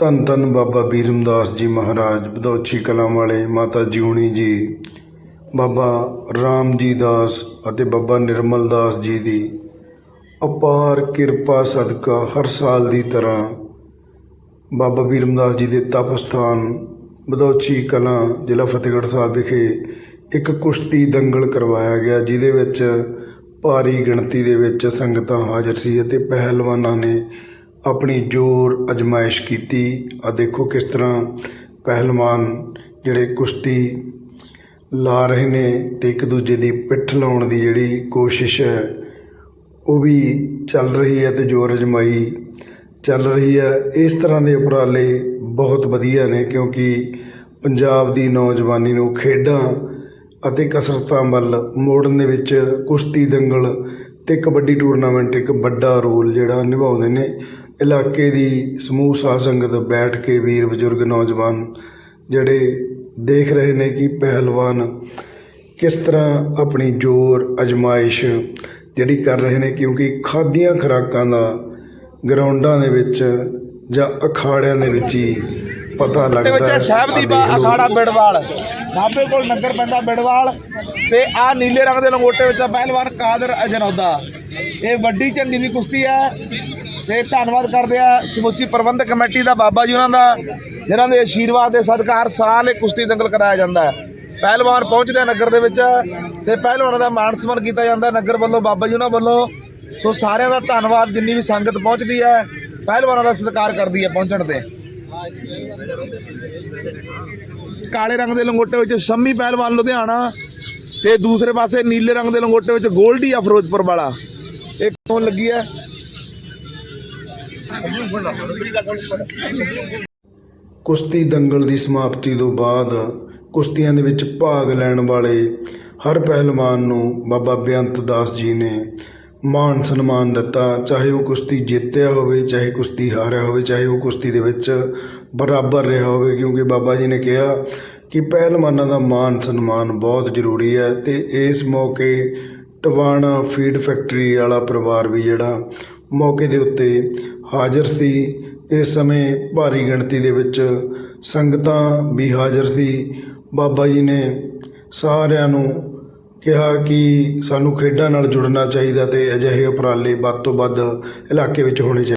ਧੰਨ ਧੰਨ ਬਾਬਾ ਬੀਰਮਦਾਸ ਜੀ ਮਹਾਰਾਜ, ਬਦੌਛੀ ਕਲਾਂ ਵਾਲੇ ਮਾਤਾ ਜਿਉਣੀ ਜੀ, ਬਾਬਾ ਰਾਮ ਜੀ ਦਾਸ ਅਤੇ ਬਾਬਾ ਨਿਰਮਲ ਦਾਸ ਜੀ ਦੀ ਅਪਾਰ ਕਿਰਪਾ ਸਦਕਾ ਹਰ ਸਾਲ ਦੀ ਤਰ੍ਹਾਂ ਬਾਬਾ ਬੀਰਮਦਾਸ ਜੀ ਦੇ ਤਪ ਸਥਾਨ ਬਦੌਛੀ ਕਲਾਂ, ਜ਼ਿਲ੍ਹਾ ਫਤਿਹਗੜ੍ਹ ਸਾਹਿਬ ਵਿਖੇ ਇੱਕ ਕੁਸ਼ਤੀ ਦੰਗਲ ਕਰਵਾਇਆ ਗਿਆ, ਜਿਹਦੇ ਵਿੱਚ ਭਾਰੀ ਗਿਣਤੀ ਦੇ ਵਿੱਚ ਸੰਗਤਾਂ ਹਾਜ਼ਰ ਸੀ ਅਤੇ ਪਹਿਲਵਾਨਾਂ ਨੇ ਆਪਣੀ ਜ਼ੋਰ ਅਜਮਾਇਸ਼ ਕੀਤੀ। ਆ ਦੇਖੋ ਕਿਸ ਤਰ੍ਹਾਂ ਪਹਿਲਵਾਨ ਜਿਹੜੇ ਕੁਸ਼ਤੀ ਲਾ ਰਹੇ ਨੇ ਤੇ ਇੱਕ ਦੂਜੇ ਦੀ ਪਿੱਠ ਲਾਉਣ ਦੀ ਜਿਹੜੀ ਕੋਸ਼ਿਸ਼ ਹੈ, ਉਹ ਵੀ ਚੱਲ ਰਹੀ ਹੈ ਤੇ ਜ਼ੋਰ ਅਜਮਾਈ ਚੱਲ ਰਹੀ ਹੈ। ਇਸ ਤਰ੍ਹਾਂ ਦੇ ਉਪਰਾਲੇ ਬਹੁਤ ਵਧੀਆ ਨੇ ਕਿਉਂਕਿ ਪੰਜਾਬ ਦੀ ਨੌਜਵਾਨੀ ਨੂੰ ਖੇਡਾਂ ਅਤੇ ਕਸਰਤਾਂ ਵੱਲ ਮੋੜਨ ਦੇ ਵਿੱਚ ਕੁਸ਼ਤੀ ਦੰਗਲ ਤੇ ਕਬੱਡੀ ਟੂਰਨਾਮੈਂਟ ਇੱਕ ਵੱਡਾ ਰੋਲ ਜਿਹੜਾ ਨਿਭਾਉਂਦੇ ਨੇ। ਇਲਾਕੇ ਦੀ ਸਮੂਹ ਸਾਧ ਸੰਗਤ ਬੈਠ ਕੇ ਵੀਰ ਬਜ਼ੁਰਗ ਨੌਜਵਾਨ ਜਿਹੜੇ ਦੇਖ ਰਹੇ ਨੇ ਕਿ ਪਹਿਲਵਾਨ ਕਿਸ ਤਰ੍ਹਾਂ ਆਪਣੀ ਜ਼ੋਰ ਅਜਮਾਇਸ਼ ਜਿਹੜੀ ਕਰ ਰਹੇ ਨੇ ਕਿਉਂਕਿ ਖਾਦੀਆਂ ਖੁਰਾਕਾਂ ਦਾ ਗਰਾਊਂਡਾਂ ਦੇ ਵਿੱਚ ਜਾਂ ਅਖਾੜਿਆਂ ਦੇ ਵਿੱਚ ਹੀ ਪਤਾ ਲੱਗਦਾ ਹੈ। ਸਾਹਿਬ ਦੀ ਬਾ ਦੇਖ ਲਓ। ਬਾਬੇ ਕੋਲ ਨਗਰ ਪੈਂਦਾ ਬਿੜਵਾਲ ਤੇ ਆ ਨੀਲੇ ਰੰਗ ਦੇ ਲੰਗੋਟੇ ਵਿੱਚ ਆ ਪਹਿਲਵਾਨ ਕਾਦਰ ਅਜਨੌਦਾ। ਇਹ ਵੱਡੀ ਝੰਡੀ ਦੀ ਕੁਸ਼ਤੀ ਹੈ ਤੇ ਧੰਨਵਾਦ ਕਰਦੇ ਆ ਸਮੁੱਚੀ ਪ੍ਰਬੰਧਕ ਕਮੇਟੀ ਦਾ ਬਾਬਾ ਜੀ ਉਹਨਾਂ ਦਾ, ਜਿਨ੍ਹਾਂ ਦੇ ਆਸ਼ੀਰਵਾਦ ਦੇ ਸਦਕਾ ਹਰ ਸਾਲ ਇਹ ਕੁਸ਼ਤੀ ਦੰਗਲ ਕਰਾਇਆ ਜਾਂਦਾ ਹੈ। ਪਹਿਲਵਾਨ ਪਹੁੰਚਦੇ ਨਗਰ ਦੇ ਵਿੱਚ ਤੇ ਪਹਿਲਵਾਨਾਂ ਦਾ ਮਾਣ ਸਨਮਾਨ ਕੀਤਾ ਜਾਂਦਾ ਨਗਰ ਵੱਲੋਂ, ਬਾਬਾ ਜੀ ਉਹਨਾਂ ਵੱਲੋਂ। ਸੋ ਸਾਰਿਆਂ ਦਾ ਧੰਨਵਾਦ, ਜਿੰਨੀ ਵੀ ਸੰਗਤ ਪਹੁੰਚਦੀ ਹੈ, ਪਹਿਲਵਾਨਾਂ ਦਾ ਸਤਿਕਾਰ ਕਰਦੀ ਹੈ ਪਹੁੰਚਣ ਤੇ। ਕਾਲੇ ਰੰਗ ਦੇ ਲੰਗੋਟੇ ਵਿੱਚ ਸ਼ੰਮੀ ਪਹਿਲਵਾਨ ਲੁਧਿਆਣਾ ਤੇ ਦੂਸਰੇ ਪਾਸੇ ਨੀਲੇ ਰੰਗ ਦੇ ਲੰਗੋਟੇ ਵਿੱਚ ਗੋਲਡੀ ਆ ਫਿਰੋਜ਼ਪੁਰ ਵਾਲਾ। ਇਹ ਕੌਣ ਲੱਗੀ ਹੈ? ਕੁਸ਼ਤੀ ਦੰਗਲ ਦੀ ਸਮਾਪਤੀ ਤੋਂ ਬਾਅਦ ਕੁਸ਼ਤੀਆਂ ਦੇ ਵਿੱਚ ਭਾਗ ਲੈਣ ਵਾਲੇ ਹਰ ਪਹਿਲਵਾਨ ਨੂੰ ਬਾਬਾ ਬੇਅੰਤ ਦਾਸ ਜੀ ਨੇ ਮਾਣ ਸਨਮਾਨ ਦਿੱਤਾ, ਚਾਹੇ ਉਹ ਕੁਸ਼ਤੀ ਜਿੱਤਿਆ ਹੋਵੇ, ਚਾਹੇ ਕੁਸ਼ਤੀ ਹਾਰਿਆ ਹੋਵੇ, ਚਾਹੇ ਉਹ ਕੁਸ਼ਤੀ ਦੇ ਵਿੱਚ ਬਰਾਬਰ ਰਿਹਾ ਹੋਵੇ, ਕਿਉਂਕਿ ਬਾਬਾ ਜੀ ਨੇ ਕਿਹਾ ਕਿ ਪਹਿਲਵਾਨਾਂ ਦਾ ਮਾਣ ਸਨਮਾਨ ਬਹੁਤ ਜ਼ਰੂਰੀ ਹੈ ਤੇ ਇਸ ਮੌਕੇ ਟਵਾਣਾ ਫੀਡ ਫੈਕਟਰੀ ਵਾਲਾ ਪਰਿਵਾਰ ਵੀ ਜਿਹੜਾ ਮੌਕੇ ਦੇ ਉੱਤੇ ਹਾਜ਼ਰ ਸੀ। ਇਸ ਸਮੇਂ ਭਾਰੀ ਗਿਣਤੀ ਦੇ ਵਿੱਚ ਸੰਗਤਾਂ ਵੀ ਹਾਜ਼ਰ ਸੀ। ਬਾਬਾ ਜੀ ਨੇ ਸਾਰਿਆਂ ਨੂੰ ਕਿਹਾ ਕਿ ਸਾਨੂੰ ਖੇਡਾਂ ਨਾਲ ਜੁੜਨਾ ਚਾਹੀਦਾ ਅਤੇ ਅਜਿਹੇ ਉਪਰਾਲੇ ਵੱਧ ਤੋਂ ਵੱਧ ਇਲਾਕੇ ਵਿੱਚ ਹੋਣੇ ਚਾਹੀਦੇ।